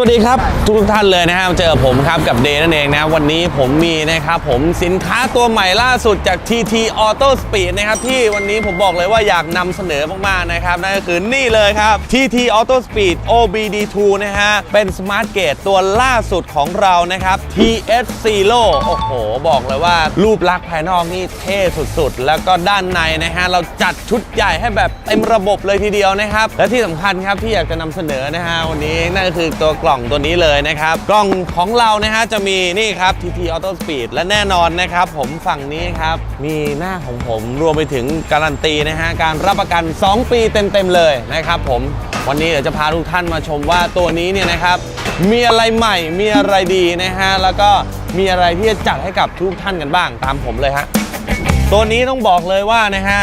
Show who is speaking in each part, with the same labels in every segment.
Speaker 1: วัสดีครับทุกท่านเลยนะครับเจอผมครับกับเดย์นั่นเองนะวันนี้ผมมีนะครับผมสินค้าตัวใหม่ล่าสุดจาก TT Auto Speed นะครับที่วันนี้ผมบอกเลยว่าอยากนำเสนอมากๆนะครับนั่นก็คือนี่เลยครับ TT Auto Speed OBD2 นะฮะเป็นสมาร์ทเกตตัวล่าสุดของเรานะครับ TS Zero โอ้โห บอกเลยว่ารูปลักษณ์ภายนอกนี่เท่สุดๆ แล้วก็ด้านในนะฮะเราจัดชุดใหญ่ให้แบบเต็มระบบเลยทีเดียวนะครับและที่สำคัญครับที่อยากจะนำเสนอนะฮะวันนี้นั่นก็คือตัวกล่องตัวนี้เลยนะครับ กล่องของเรานะฮะจะมีนี่ครับ TT Auto Speed และแน่นอนนะครับ ผมฝั่งนี้ครับ มีหน้าของผมรวมไปถึงการันตีนะฮะการรับประกัน 2 ปีเต็มๆเลยนะครับผมวันนี้เดี๋ยวจะพาทุกท่านมาชมว่าตัวนี้เนี่ยนะครับมีอะไรใหม่มีอะไรดีนะฮะแล้วก็มีอะไรที่จะจัดให้กับทุกท่านกันบ้างตามผมเลยฮะตัวนี้ต้องบอกเลยว่านะฮะ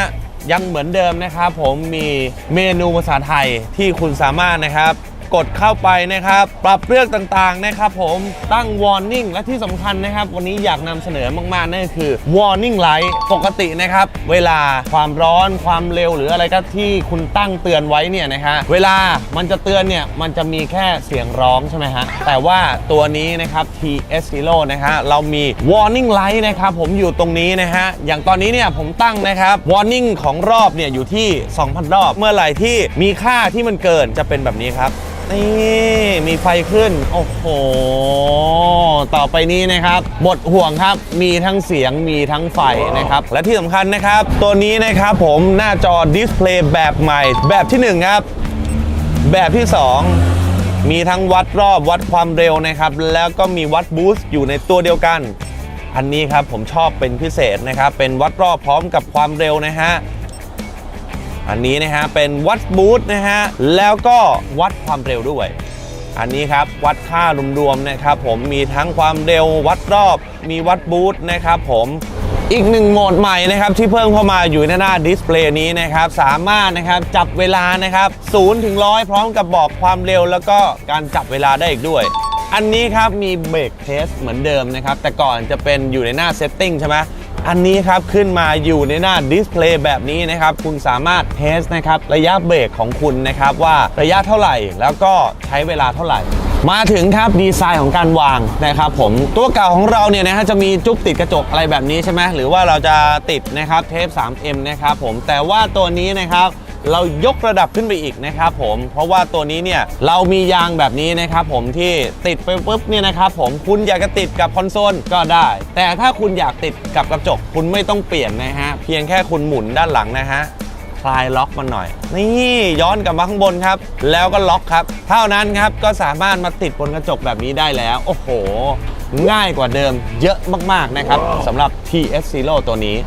Speaker 1: ยังเหมือนเดิมนะครับผมมีเมนูภาษาไทยที่คุณสามารถนะครับ กดเข้าไปนะครับ ปรับเรื่องต่างๆนะครับผมตั้ง warning และที่สำคัญนะครับ วันนี้อยากนำเสนอมากๆนั่นก็คือ warning light ปกตินะครับ เวลาความร้อนความเร็วหรืออะไรก็ที่คุณตั้งเตือนไว้เนี่ยนะฮะเวลามันจะเตือนเนี่ยมันจะมีแค่เสียงร้องใช่ไหมฮะแต่ว่าตัวนี้นะครับ TS Zero นะฮะเรามี warning light นะครับผมอยู่ตรงนี้นะฮะอย่างตอนนี้เนี่ยผมตั้งนะครับ warning ของรอบเนี่ยอยู่ที่ 2,000 รอบ เมื่อไหร่ที่มีค่าที่มันเกินจะเป็นแบบนี้ครับนี่มีไฟขึ้น โอ้โห ต่อไปนี้นะครับ บทห่วงครับมีทั้งเสียงมีทั้งไฟนะครับ และที่สำคัญนะครับ ตัวนี้นะครับผมหน้าจอดิสเพลย์แบบใหม่ แบบที่ 1 ครับ แบบที่ 2 มีทั้งวัดรอบวัดความเร็วนะครับ แล้วก็มีวัดบูสต์อยู่ในตัวเดียวกัน อันนี้ครับผมชอบเป็นพิเศษนะครับ เป็นวัดรอบพร้อมกับความเร็วนะฮะ อันนี้นะฮะเป็นวัดบูทนะฮะแล้วก็วัดความเร็วด้วย อันนี้ครับวัดค่ารวมๆนะครับผมมีทั้งความเร็ววัดรอบ มีวัดบูทนะครับผมอีกหนึ่งโหมดใหม่นะครับที่เพิ่มเข้ามาอยู่ในหน้าดิสเพลย์นี้นะครับสามารถนะครับจับเวลานะครับ0ถึง100พร้อมกับบอกความเร็วแล้วก็การจับเวลาได้อีกด้วย อันนี้ครับมีเบรกเทสเหมือนเดิมนะครับแต่ก่อนจะเป็นอยู่ในหน้าเซตติ้งใช่ไหม อันนี้ครับขึ้นมาอยู่ในหน้าดิสเพลย์แบบนี้นะครับ คุณสามารถเทสนะครับระยะเบรกของคุณนะครับว่าระยะเท่าไหร่ แล้วก็ใช้เวลาเท่าไหร่ มาถึงครับดีไซน์ของการวางนะครับผมตัวเก่าของเราเนี่ยนะฮะจะมีจุ๊บติดกระจกอะไรแบบนี้ใช่ไหมหรือว่าเราจะติดนะครับเทป 3M นะครับผมแต่ว่าตัวนี้นะครับ เรายกระดับขึ้นไปอีกนะครับผมเพราะว่าตัวนี้เนี่ยเรามียางแบบนี้นะครับผมที่ติดไปปุ๊บเนี่ยนะครับผมคุณอยากจะติดกับคอนโซลก็ได้ แต่ถ้าคุณอยากติดกับกระจก คุณไม่ต้องเปลี่ยนนะฮะเพียงแค่คุณหมุนด้านหลังนะฮะคลายล็อกมันหน่อย นี่ย้อนกลับมาข้างบนครับ แล้วก็ล็อกครับ เท่านั้นครับก็สามารถมาติดบนกระจกแบบนี้ได้แล้ว โอ้โห ง่ายกว่าเดิมเยอะมากๆนะครับสำหรับ TS Zero ตัวนี้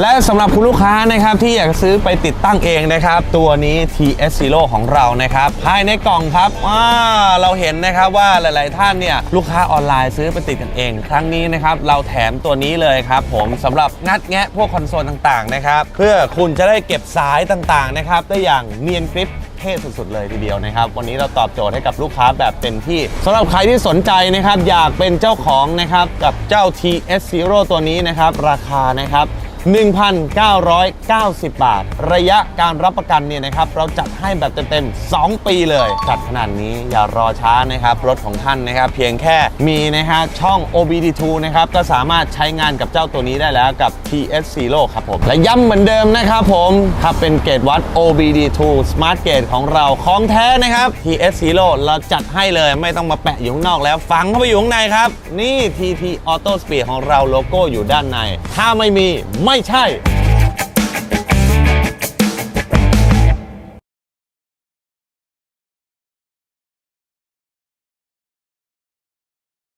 Speaker 1: และสำหรับคุณลูกค้านะครับที่อยากซื้อไปติดตั้งเองนะครับ ตัวนี้ TS Zero ของเรานะครับภายในกล่องครับอ่าเราเห็นนะครับว่าหลาย ๆ ท่านเนี่ยลูกค้าออนไลน์ซื้อไปติดกันเอง ครั้งนี้นะครับเราแถมตัวนี้เลยครับ ผมสำหรับงัดแงะพวกคอนโซลต่าง ๆ นะครับ เพื่อคุณจะได้เก็บสายต่าง ๆ นะครับได้อย่างเนียนกริปเท่สุด ๆ เลยทีเดียวนะครับ วันนี้เราตอบโจทย์ให้กับลูกค้าแบบเต็มที่สำหรับใครที่สนใจนะครับ อยากเป็นเจ้าของนะครับ กับเจ้า TS Zero ตัวนี้นะครับ ราคานะครับ 1,990 บาท ระยะการรับประกันเนี่ยนะครับ เราจัดให้แบบเต็มๆ 2 ปีเลย จัดขนาดนี้อย่ารอช้านะครับ รถของท่านนะครับ เพียงแค่มีนะฮะช่อง OBD2 นะครับ ก็สามารถใช้งานกับเจ้าตัวนี้ได้แล้วกับ TS Zero ครับผม และย้ำเหมือนเดิมนะครับผมถ้าเป็นเกรดวัด OBD2 Smart Gate ของเราของแท้นะครับ TS Zero เราจัดให้เลยไม่ต้องมาแปะอยู่ข้างนอกแล้วฝังเข้าไปอยู่ข้างในครับนี่ TT Auto Speed ของเราโลโก้อยู่ด้านใน ถ้าไม่มีไม่ไม่ใช่